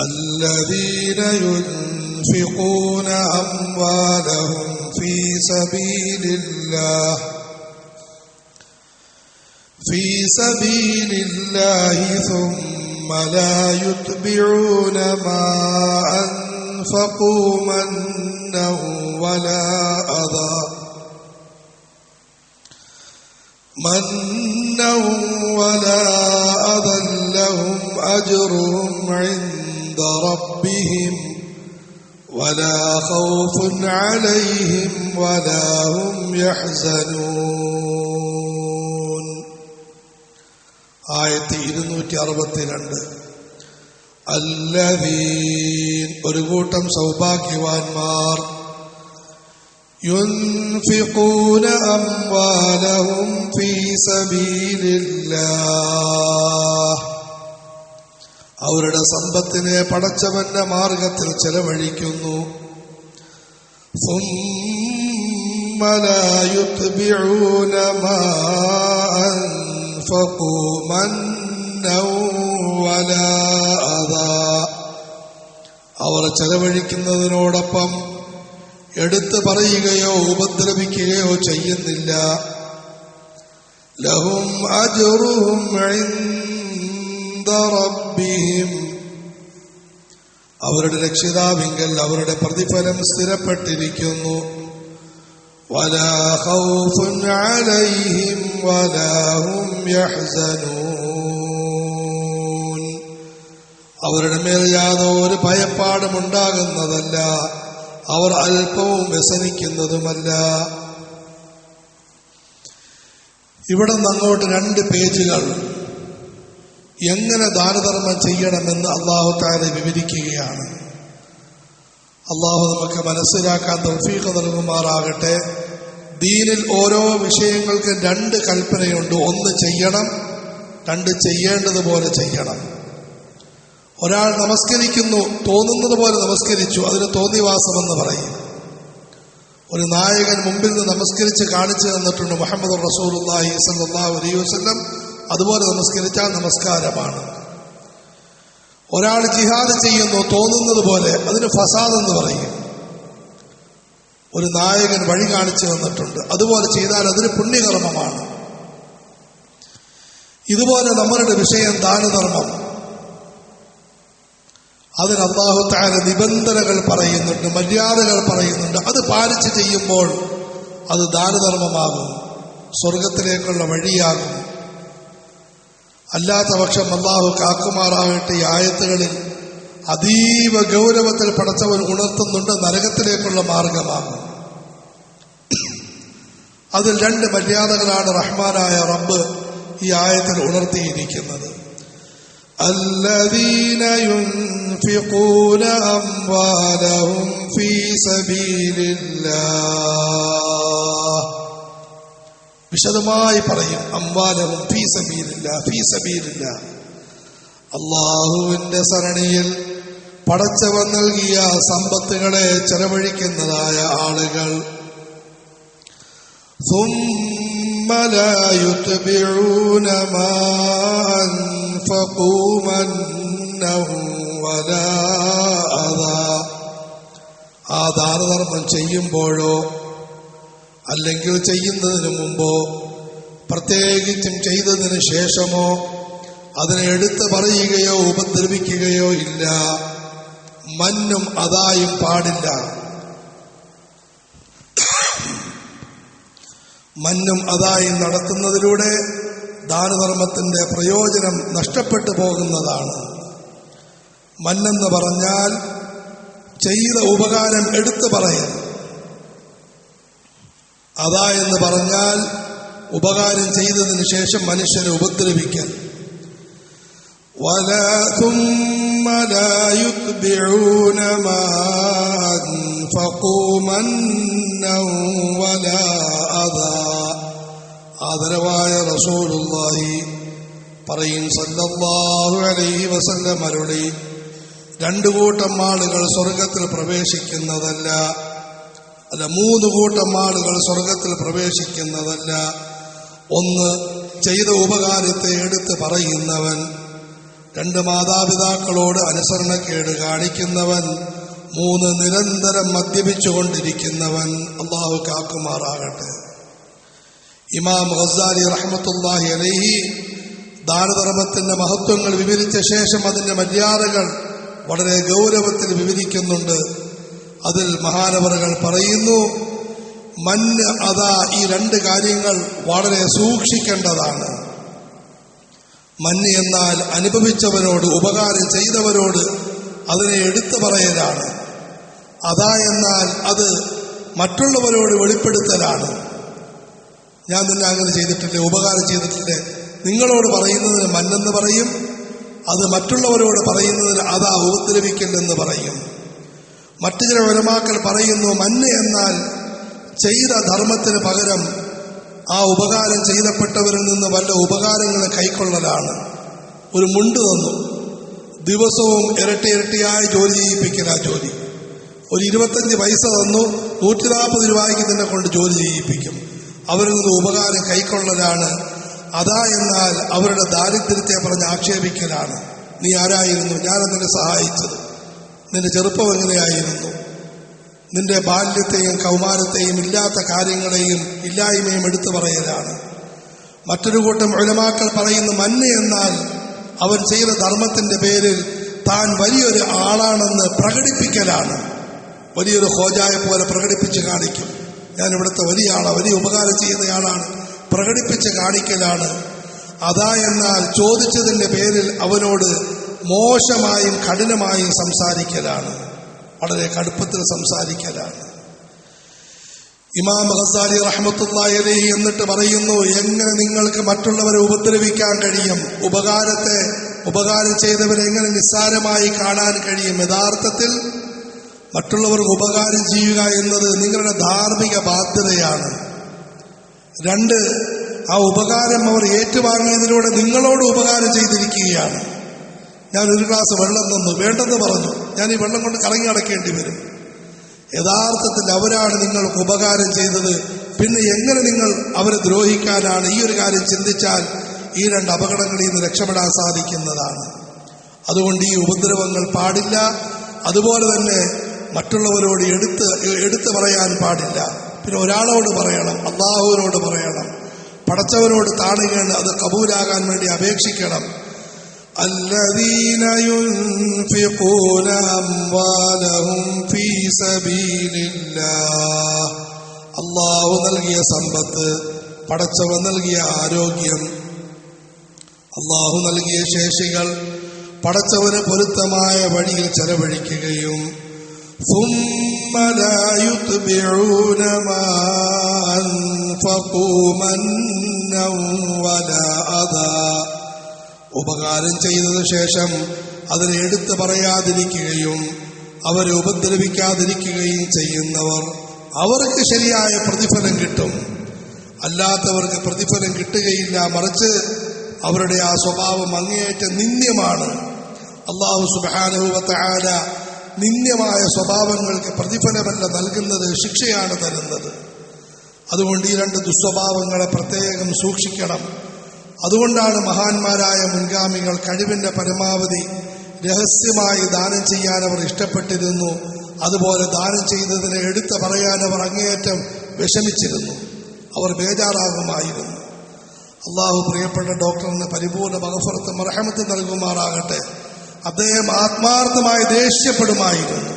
الذين ينفقون أموالهم في سبيل الله في سبيل الله ثم لا يتبعون ما أنفقوا منا ولا أذى. منا ولا أذى لهم أجرهم عند ربهم ولا خوف عليهم ولا هم يحزنون ആയത്തി ഇരുന്നൂറ്റി അറുപത്തിരണ്ട് അല്ലവീൻ ഒരു കൂട്ടം സൗഭാഗ്യവാന്മാർ ينفقون أموالهم في سبيل الله അവരുടെ സമ്പത്തിനെ പടച്ചവന്റെ മാർഗത്തിൽ ചെലവഴിക്കുന്നു ثم لا يتبعون ما أنفقوا منا ولا أذى അവർ ചെലവഴിക്കുന്നതിനോടൊപ്പം എടുത്തു പറയുകയോ ഉപദ്രവിക്കുകയോ ചെയ്യുന്നില്ല ലഹും അജറുഹും ഇൻദ റബ്ബിഹിം അവരുടെ രക്ഷിതാവിങ്കൽ അവരുടെ പ്രതിഫലം സ്ഥിരപ്പെട്ടിരിക്കുന്നു. അവരുടെ മേൽ യാതൊരു ഭയപ്പാടും ഉണ്ടാകുന്നതല്ല. അവർ അല്പവും വ്യസനിക്കുന്നതുമല്ല. ഇവിടെ നിന്നങ്ങോട്ട് രണ്ട് പേജുകൾ എങ്ങനെ ദാനധർമ്മം ചെയ്യണമെന്ന് അള്ളാഹു താരെ വിവരിക്കുകയാണ്. അള്ളാഹു നമുക്ക് മനസ്സിലാക്കാൻ തൗഫീഖ് നൽകുമാറാകട്ടെ. ദീനിൽ ഓരോ വിഷയങ്ങൾക്കും രണ്ട് കൽപ്പനയുണ്ട്. ഒന്ന് ചെയ്യണം രണ്ട് ചെയ്യേണ്ടതുപോലെ ചെയ്യണം. ഒരാൾ നമസ്കരിക്കുന്നു തോന്നുന്നത് പോലെ നമസ്കരിച്ചു അതിന് തോന്നിവാസമെന്ന് പറയും. ഒരു നായകൻ മുമ്പിൽ നിന്ന് നമസ്കരിച്ച് കാണിച്ചു തന്നിട്ടുണ്ട് മുഹമ്മദ് റസൂലുല്ലാഹി സല്ലാഹു അലൈഹി വസ്ലം അതുപോലെ നമസ്കരിച്ചാൽ നമസ്കാരമാണ്. ഒരാൾ ജിഹാദ് ചെയ്യുന്നു തോന്നുന്നത് പോലെ അതിന് ഫസാദ് എന്ന് പറയും. ഒരു നായകൻ വഴി കാണിച്ചു തന്നിട്ടുണ്ട്. അതുപോലെ ചെയ്താൽ അതിന് പുണ്യകർമ്മമാണ്. ഇതുപോലെ നമ്മളുടെ വിഷയം ദാനധർമ്മം. അതിന് അള്ളാഹുത്താര നിബന്ധനകൾ പറയുന്നുണ്ട് മര്യാദകൾ പറയുന്നുണ്ട്. അത് പാലിച്ച് ചെയ്യുമ്പോൾ അത് ദാനധർമ്മമാകും. സ്വർഗത്തിലേക്കുള്ള വഴിയാകും. അല്ലാത്ത പക്ഷം അള്ളാഹു കാക്കുമാറാകട്ടെ ഈ ആയത്തുകളിൽ അതീവ ഗൗരവത്തിൽ പടച്ചവൻ ഉണർത്തുന്നുണ്ട് നരകത്തിലേക്കുള്ള മാർഗമാകും അതിൽ രണ്ട് മര്യാദകളാണ് റഹ്മാനായ റബ്ബ് ഈ ആയത്തിൽ ഉണർത്തിയിരിക്കുന്നത് الذين ينفقون أموالهم في سبيل الله വിശദമായി പറയും. അമ്പാലവും ഫീ സബീലില്ല ഫീ സബീലില്ല. അള്ളാഹുവിന്റെ സരണിയിൽ പടച്ചവൻ നൽകിയ സമ്പത്തുകളെ ചെലവഴിക്കുന്നതായ ആളുകൾ. ആ ദാനധർമ്മം ചെയ്യുമ്പോഴോ അല്ലെങ്കിൽ ചെയ്യുന്നതിന് മുമ്പോ പ്രത്യേകിച്ചും ചെയ്തതിന് ശേഷമോ അതിനെ എടുത്തു പറയുകയോ ഉപദ്രവിക്കുകയോ ഇല്ല. മഞ്ഞും അതായും പാടില്ല. മഞ്ഞും അതായും നടത്തുന്നതിലൂടെ ദാനധർമ്മത്തിന്റെ പ്രയോജനം നഷ്ടപ്പെട്ടു പോകുന്നതാണ്. മന്നെന്ന് പറഞ്ഞാൽ ചെയ്ത ഉപകാരം എടുത്തു പറയൽ. അതാ എന്ന് പറഞ്ഞാൽ ഉപകാരം ചെയ്തതിന് ശേഷം മനുഷ്യനെ ഉപദ്രവിക്കൽ ولا ثم لا يتبعون ما أنفقوا منا ولا أذى ആദരവായ റസൂലുള്ളാഹി പറയും സല്ലല്ലാഹു അലൈഹി വസല്ലം അരുളി രണ്ടു കൂട്ടം ആളുകൾ സ്വർഗത്തിൽ പ്രവേശിക്കുന്നതല്ല അല്ല മൂന്ന് കൂട്ടം ആളുകൾ സ്വർഗത്തിൽ പ്രവേശിക്കുന്നതല്ല. ഒന്ന് ചെയ്ത ഉപകാരത്തെ എടുത്ത് പറയുന്നവൻ. രണ്ട് മാതാപിതാക്കളോട് അനുസരണക്കേട് കാണിക്കുന്നവൻ. മൂന്ന് നിരന്തരം മദ്യപിച്ചുകൊണ്ടിരിക്കുന്നവൻ. അള്ളാഹു കാക്കുമാറാകട്ടെ. ഇമാം ഹസാലി റഹ്മത്തുല്ലാഹി അലൈഹി ദാനധർമ്മത്തിന്റെ മഹത്വങ്ങൾ വിവരിച്ച ശേഷം അതിന്റെ മര്യാദകൾ വളരെ ഗൗരവത്തിൽ വിവരിക്കുന്നുണ്ട്. അതിൽ മഹാനവറുകൾ പറയുന്നു മഞ്ഞ് അതാ ഈ രണ്ട് കാര്യങ്ങൾ വളരെ സൂക്ഷിക്കേണ്ടതാണ്. മഞ്ഞ് എന്നാൽ അനുഭവിച്ചവരോട് ഉപകാരം ചെയ്തവരോട് അതിനെ എടുത്തു പറയലാണ്. അതാ എന്നാൽ അത് മറ്റുള്ളവരോട് വെളിപ്പെടുത്തലാണ്. ഞാൻ നിന്നെ അങ്ങനെ ചെയ്തിട്ടില്ലേ? ഉപകാരം ചെയ്തിട്ടില്ലേ? നിങ്ങളോട് പറയുന്നതിന് മഞ്ഞെന്ന് പറയും അത് മറ്റുള്ളവരോട് പറയുന്നതിന് അതാ ഉപദ്രവിക്കില്ലെന്ന് പറയും. മറ്റു ചില ഉലമാക്കൾ പറയുന്നു മന്ന എന്നാൽ ചെയ്ത ധർമ്മത്തിന് പകരം ആ ഉപകാരം ചെയ്തപ്പെട്ടവരിൽ നിന്ന് വല്ല ഉപകാരങ്ങളെ കൈക്കൊള്ളലാണ്. ഒരു മുണ്ട് തന്നു. ദിവസവും ഇരട്ടി ഇരട്ടിയായി ജോലി ചെയ്യിപ്പിക്കലാ ജോലി. ഒരു ഇരുപത്തഞ്ച് പൈസ തന്നു നൂറ്റി നാൽപ്പത് രൂപയ്ക്ക് തന്നെ കൊണ്ട് ജോലി ചെയ്യിപ്പിക്കും. അവരിൽ നിന്ന് ഉപകാരം കൈക്കൊള്ളലാണ്. അതാ എന്നാൽ അവരുടെ ദാരിദ്ര്യത്തെ പറഞ്ഞ് ആക്ഷേപിക്കലാണ്. നീ ആരായിരുന്നു? ഞാൻ സഹായിച്ചത്? നിന്റെ ചെറുപ്പം എങ്ങനെയായിരുന്നു? നിന്റെ ബാല്യത്തെയും കൗമാരത്തെയും ഇല്ലാത്ത കാര്യങ്ങളെയും ഇല്ലായ്മയും എടുത്തു പറയലാണ്. മറ്റൊരു കൂട്ടം ഉലമാക്കൾ പറയുന്ന മഞ്ഞ എന്നാൽ അവൻ ചെയ്ത ധർമ്മത്തിന്റെ പേരിൽ താൻ വലിയൊരു ആളാണെന്ന് പ്രകടിപ്പിക്കലാണ്. വലിയൊരു ഹോജായെ പോലെ പ്രകടിപ്പിച്ച് കാണിക്കും. ഞാൻ ഇവിടുത്തെ വലിയ ആളാണ് വലിയ ഉപകാരം ചെയ്യുന്നയാളാണ്. പ്രകടിപ്പിച്ച് കാണിക്കലാണ്. അതാ എന്നാൽ ചോദിച്ചതിന്റെ പേരിൽ അവനോട് മോശമായും കഠിനമായും സംസാരിക്കലാണ്. വളരെ കടുപ്പത്തിൽ സംസാരിക്കലാണ്. ഇമാം ഹസാലി റഹ്മത്തുള്ളാഹി അലൈഹി എന്നിട്ട് പറയുന്നു എങ്ങനെ നിങ്ങൾക്ക് മറ്റുള്ളവരെ ഉപദ്രവിക്കാൻ കഴിയും? ഉപകാരത്തെ ഉപകാരം ചെയ്തവരെ എങ്ങനെ നിസ്സാരമായി കാണാൻ കഴിയും? യഥാർത്ഥത്തിൽ മറ്റുള്ളവർക്ക് ഉപകാരം ചെയ്യുക എന്നത് നിങ്ങളുടെ ധാർമ്മിക ബാധ്യതയാണ്. രണ്ട് ആ ഉപകാരം അവർ ഏറ്റുവാങ്ങിയതിലൂടെ നിങ്ങളോട് ഉപകാരം ചെയ്തിരിക്കുകയാണ്. ഞാൻ ഒരു ഗ്ലാസ് വെള്ളം തന്നു. വേണ്ടെന്ന് പറഞ്ഞു. ഞാൻ ഈ വെള്ളം കൊണ്ട് കറങ്ങി അടക്കേണ്ടി വരും. യഥാർത്ഥത്തിൽ അവരാണ് നിങ്ങൾക്ക് ഉപകാരം ചെയ്തത്. പിന്നെ എങ്ങനെ നിങ്ങൾ അവരെ ദ്രോഹിക്കാനാണ് ഈ ഒരു കാര്യം ചിന്തിച്ചാൽ ഈ രണ്ട് അപകടങ്ങളിൽ നിന്ന് രക്ഷപ്പെടാൻ സാധിക്കുന്നതാണ്. അതുകൊണ്ട് ഈ ഉപദ്രവങ്ങൾ പാടില്ല. അതുപോലെ തന്നെ മറ്റുള്ളവരോട് എടുത്ത് എടുത്തു പറയാൻ പാടില്ല. പിന്നെ ഒരാളോട് പറയണം അള്ളാഹുവിനോട് പറയണം. പടച്ചവനോട് താണുകയാണ് അത് കബൂലാകാൻ വേണ്ടി അപേക്ഷിക്കണം. الذين ينفقون أموالهم في سبيل الله അള്ളാഹു നൽകിയ സമ്പത്ത് പടച്ചവൻ നൽകിയ ആരോഗ്യം അള്ളാഹു നൽകിയ ശേഷികൾ പടച്ചവന് പൊരുത്തമായ വഴിയിൽ ചെലവഴിക്കുകയും ഉപകാരം ചെയ്തതിനു ശേഷം അതിനെ എടുത്തു പറയാതിരിക്കുകയും അവരെ ഉപദ്രവിക്കാതിരിക്കുകയും ചെയ്യുന്നവർ അവർക്ക് ശരിയായ പ്രതിഫലം കിട്ടും. അല്ലാത്തവർക്ക് പ്രതിഫലം കിട്ടുകയില്ല മറിച്ച് അവരുടെ ആ സ്വഭാവം അങ്ങേയറ്റം നിന്ദ്യമാണ്. അള്ളാഹു സുബാനുഭവത്തായ നിന്ദ്യമായ സ്വഭാവങ്ങൾക്ക് പ്രതിഫലമല്ല നൽകുന്നത് ശിക്ഷയാണ് തരുന്നത്. അതുകൊണ്ട് ഈ രണ്ട് ദുസ്വഭാവങ്ങളെ പ്രത്യേകം സൂക്ഷിക്കണം. അതുകൊണ്ടാണ് മഹാന്മാരായ മുൻഗാമികൾ കഴിവിന്റെ പരമാവധി രഹസ്യമായി ദാനം ചെയ്യാൻ അവർ ഇഷ്ടപ്പെട്ടിരുന്നു. അതുപോലെ ദാനം ചെയ്തതിനെ എടുത്തു പറയാൻ അവർ അങ്ങേയറ്റം വിഷമിച്ചിരുന്നു. അവർ ബേജാറാകുമായിരുന്നു. അള്ളാഹു പ്രിയപ്പെട്ട ഡോക്ടറിന് പരിപൂർണ മകഫറത്ത് മറഹമത്ത് നൽകുമാറാകട്ടെ. അദ്ദേഹം ആത്മാർത്ഥമായി ദേഷ്യപ്പെടുമായിരുന്നു.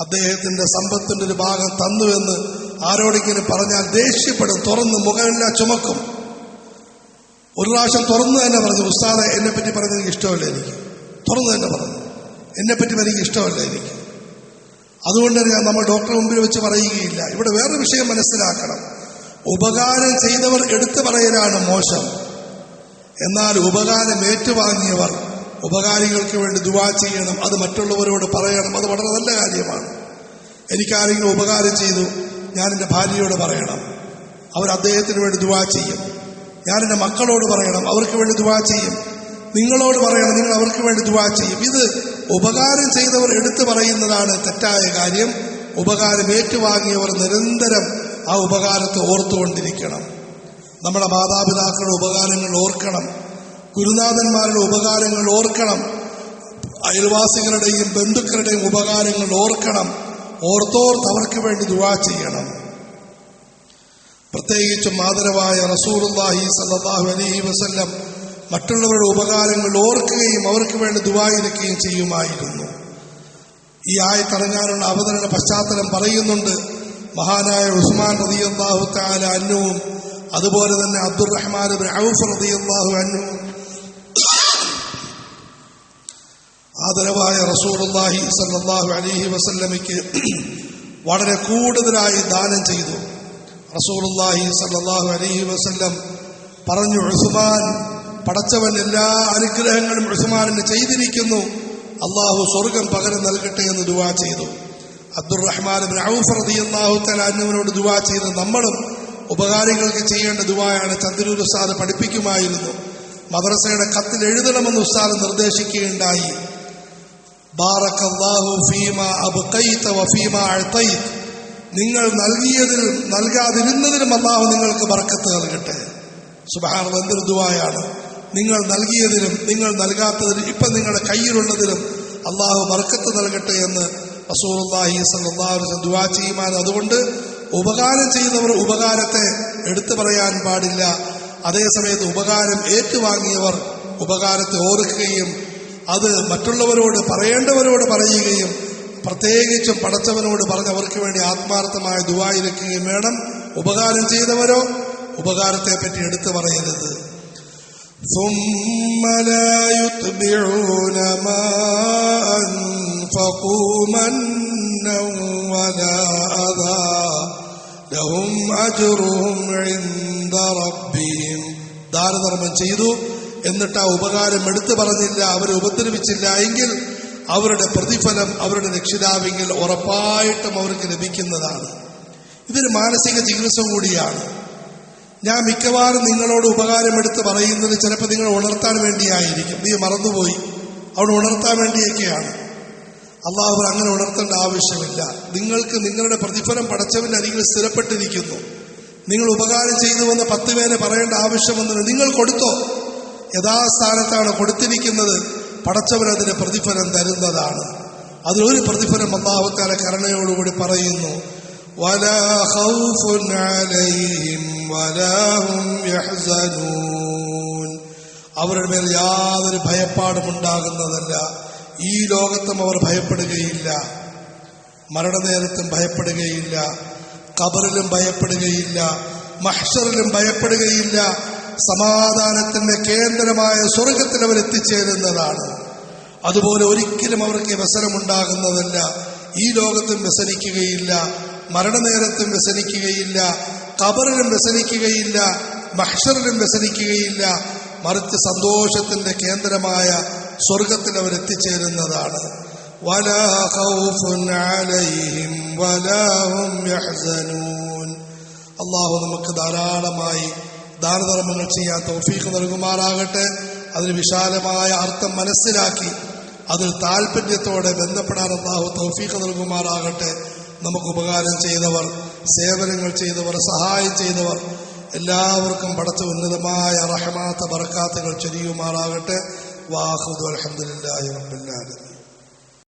അദ്ദേഹത്തിന്റെ സമ്പത്തിന്റെ ഒരു ഭാഗം തന്നുവെന്ന് ആരോടെങ്കിലും പറഞ്ഞാൽ ദേഷ്യപ്പെടും തുറന്ന് മുഖമെല്ലാം ചുമക്കും. ഒരു പ്രാവശ്യം തുറന്നു തന്നെ പറഞ്ഞു ഉസ്താദെ എന്നെ പറ്റി പറഞ്ഞത് എനിക്ക് ഇഷ്ടമല്ല എനിക്ക്. തുറന്നു തന്നെ പറഞ്ഞു എന്നെ പറ്റി എനിക്ക് ഇഷ്ടമല്ല എനിക്ക്. അതുകൊണ്ട് ഞാൻ നമ്മൾ ഡോക്ടറെ മുമ്പിൽ വെച്ച് പറയുകയില്ല. ഇവിടെ വേറെ വിഷയം മനസ്സിലാക്കണം. ഉപകാരം ചെയ്തവർ എടുത്തു പറയലാണ് മോശം. എന്നാൽ ഉപകാരം ഏറ്റുവാങ്ങിയവർ ഉപകാരികൾക്ക് വേണ്ടി ദുവാ ചെയ്യണം അത് മറ്റുള്ളവരോട് പറയണം അത് വളരെ നല്ല കാര്യമാണ്. എനിക്കാരെങ്കിലും ഉപകാരം ചെയ്തു ഞാൻ എന്റെ ഭാര്യയോട് പറയണം. അവർ അദ്ദേഹത്തിന് വേണ്ടി ദുവാ ചെയ്യും. എന്റെ മക്കളോട് പറയണം അവർക്ക് വേണ്ടി ദുവാ ചെയ്യും. നിങ്ങളോട് പറയണം നിങ്ങൾ അവർക്ക് വേണ്ടി ദുവാ ചെയ്യും. ഇത് ഉപകാരം ചെയ്തവർ എടുത്തു പറയുന്നതാണ് തെറ്റായ കാര്യം. ഉപകാരം ഏറ്റുവാങ്ങിയവർ നിരന്തരം ആ ഉപകാരത്തെ ഓർത്തുകൊണ്ടിരിക്കണം. നമ്മുടെ മാതാപിതാക്കളുടെ ഉപകാരങ്ങൾ ഓർക്കണം. ഗുരുനാഥന്മാരുടെ ഉപകാരങ്ങൾ ഓർക്കണം. അയൽവാസികളുടെയും ബന്ധുക്കളുടെയും ഉപകാരങ്ങൾ ഓർക്കണം. ഓർത്തോർത്ത് അവർക്ക് വേണ്ടി ദുവാ ചെയ്യണം. പ്രത്യേകിച്ചും ആദരവായ റസൂലുള്ളാഹി സല്ലാഹു അലഹി വസല്ലം മറ്റുള്ളവരുടെ ഉപകാരങ്ങൾ ഓർക്കുകയും അവർക്ക് വേണ്ടി ദുബായിരിക്കുകയും ചെയ്യുമായിരുന്നു. ഈ ആയി ആയത്തിറങ്ങാനുള്ള അവതരണ പശ്ചാത്തലം പറയുന്നുണ്ട്. മഹാനായ ഉസ്മാൻ റളിയല്ലാഹു താല അന്നുവും അതുപോലെ തന്നെ അബ്ദുറഹ്മാൻ ഔഫ് റളിയല്ലാഹു അന്നുവും ആദരവായ റസൂലുള്ളാഹി സല്ലാഹു അലഹി വസല്ലമയ്ക്ക് വളരെ കൂടുതലായി ദാനം ചെയ്തു. റസൂലുള്ളാഹി സല്ലാഹു അലൈഹി വസല്ലം പറഞ്ഞു ഉസ്മാൻ പടച്ചവൻ എല്ലാ അനുഗ്രഹങ്ങളും ഉസ്മാനിന് ചെയ്തിരിക്കുന്നു. അള്ളാഹു സ്വർഗം പകരം നൽകട്ടെ എന്ന് ദുവാ ചെയ്തു. അബ്ദുറഹ്മാൻ ഔഫ് റളിയല്ലാഹു തആല അന്നുവിനോട് ദുവാ ചെയ്ത് നമ്മളും ഉപകാരികൾക്ക് ചെയ്യേണ്ട ദുവായാണ് ചന്ദ്രൂർ ഉസ്താദ് പഠിപ്പിക്കുമായിരുന്നു. മദ്രസയുടെ കത്തിൽ എഴുതണമെന്ന് ഉസ്താദ് നിർദ്ദേശിക്കുകയുണ്ടായി. ബാറക്കല്ലാഹു ഫീമ അബ്ഖൈത വഫീമ അഅതൈത് നിങ്ങൾ നൽകിയതിലും നൽകാതിരുന്നതിലും അള്ളാഹു നിങ്ങൾക്ക് ബർക്കത്ത് നൽകട്ടെ. സുബാന എന്തൊരു ദുവായാണ് നിങ്ങൾ നൽകിയതിലും നിങ്ങൾ നൽകാത്തതിലും ഇപ്പം നിങ്ങളുടെ കയ്യിലുള്ളതിലും അള്ളാഹു ബർക്കത്ത് നൽകട്ടെ എന്ന് അലൈഹി വസല്ലം ദുആ ചെയ്യുമാൻ. അതുകൊണ്ട് ഉപകാരം ചെയ്യുന്നവർ ഉപകാരത്തെ എടുത്തു പറയാൻ പാടില്ല. അതേസമയത്ത് ഉപകാരം ഏറ്റുവാങ്ങിയവർ ഉപകാരത്തെ ഓർക്കുകയും അത് മറ്റുള്ളവരോട് പറയേണ്ടവരോട് പറയുകയും പ്രത്യേകിച്ചും പടച്ചവനോട് പറഞ്ഞ് അവർക്ക് വേണ്ടി ആത്മാർത്ഥമായ ദുവായിരിക്കുകയും വേണം ഉപകാരം ചെയ്തവരോ ഉപകാരത്തെ പറ്റി എടുത്തു പറയരുത് ثم لا يتبعون ما أنفقوا منا ولا أذى لهم أجرهم عند ربهم ദാനധർമ്മം ചെയ്തു എന്നിട്ട് ആ ഉപകാരം എടുത്തു പറഞ്ഞില്ല അവരെ ഉപദ്രവിച്ചില്ല എങ്കിൽ അവരുടെ പ്രതിഫലം അവരുടെ രക്ഷിതാവെങ്കിൽ ഉറപ്പായിട്ടും അവർക്ക് ലഭിക്കുന്നതാണ്. ഇതൊരു മാനസിക ചികിത്സ കൂടിയാണ്. ഞാൻ മിക്കവാറും നിങ്ങളോട് ഉപകാരമെടുത്ത് പറയുന്നത് ചിലപ്പോൾ നിങ്ങൾ ഉണർത്താൻ വേണ്ടിയായിരിക്കും. നീ മറന്നുപോയി. അവിടെ ഉണർത്താൻ വേണ്ടിയൊക്കെയാണ്. അള്ളാഹു അങ്ങനെ ഉണർത്തേണ്ട ആവശ്യമില്ല. നിങ്ങൾക്ക് നിങ്ങളുടെ പ്രതിഫലം പടച്ചവന്റെ അരികിൽ സ്ഥിരപ്പെട്ടിരിക്കുന്നു. നിങ്ങൾ ഉപകാരം ചെയ്തു ചെയ്തുവെന്ന് പത്ത് പേരെ പറയേണ്ട ആവശ്യമൊന്നുമില്ല നിങ്ങൾ കൊടുത്തോ? യഥാസ്ഥാനത്താണ് കൊടുത്തിരിക്കുന്നത്. പടച്ചവരതിന് പ്രതിഫലം തരുന്നതാണ്. അതിലൊരു പ്രതിഫലം അള്ളാഹുത്താല കരുണയോടുകൂടി പറയുന്നു അവരുടെ മേൽ യാതൊരു ഭയപ്പാടും ഉണ്ടാകുന്നതല്ല. ഈ ലോകത്തും അവർ ഭയപ്പെടുകയില്ല. മരണനേരത്തും ഭയപ്പെടുകയില്ല. കബറിലും ഭയപ്പെടുകയില്ല. മഹ്ഷറിലും ഭയപ്പെടുകയില്ല. സമാധാനത്തിന്റെ കേന്ദ്രമായ സ്വർഗത്തിൽ അവർ എത്തിച്ചേരുന്നതാണ്. അതുപോലെ ഒരിക്കലും അവർക്ക് വ്യസനമുണ്ടാകുന്നതല്ല ഈ ലോകത്തും വ്യസനിക്കുകയില്ല. മരണനേരത്തും വ്യസനിക്കുകയില്ല. കബറിലും വ്യസനിക്കുകയില്ല. മഹ്ഷറിലും വ്യസനിക്കുകയില്ല. മറിച്ച് സന്തോഷത്തിന്റെ കേന്ദ്രമായ സ്വർഗത്തിൽ അവർ എത്തിച്ചേരുന്നതാണ്. അള്ളാഹു നമുക്ക് ധാരാളമായി ദാനധർമ്മങ്ങൾ ചെയ്യാൻ തോഫീഖ് നൽകുമാറാകട്ടെ. അതിന് വിശാലമായ അർത്ഥം മനസ്സിലാക്കി അതിൽ താല്പര്യത്തോടെ ബന്ധപ്പെടാൻ അള്ളാഹു തൗഫീഖ് നൽകുമാറാകട്ടെ. നമുക്ക് ഉപകാരം ചെയ്തവർ സേവനങ്ങൾ ചെയ്തവർ സഹായം ചെയ്തവർ എല്ലാവർക്കും പടച്ച ഉന്നതമായ റഹമാത്ത ബർക്കാത്തുകൾ ചൊരിയുമാറാകട്ടെ. വാഹുദ് അലഹമുല്ലാ റബ്ബില്ലാലും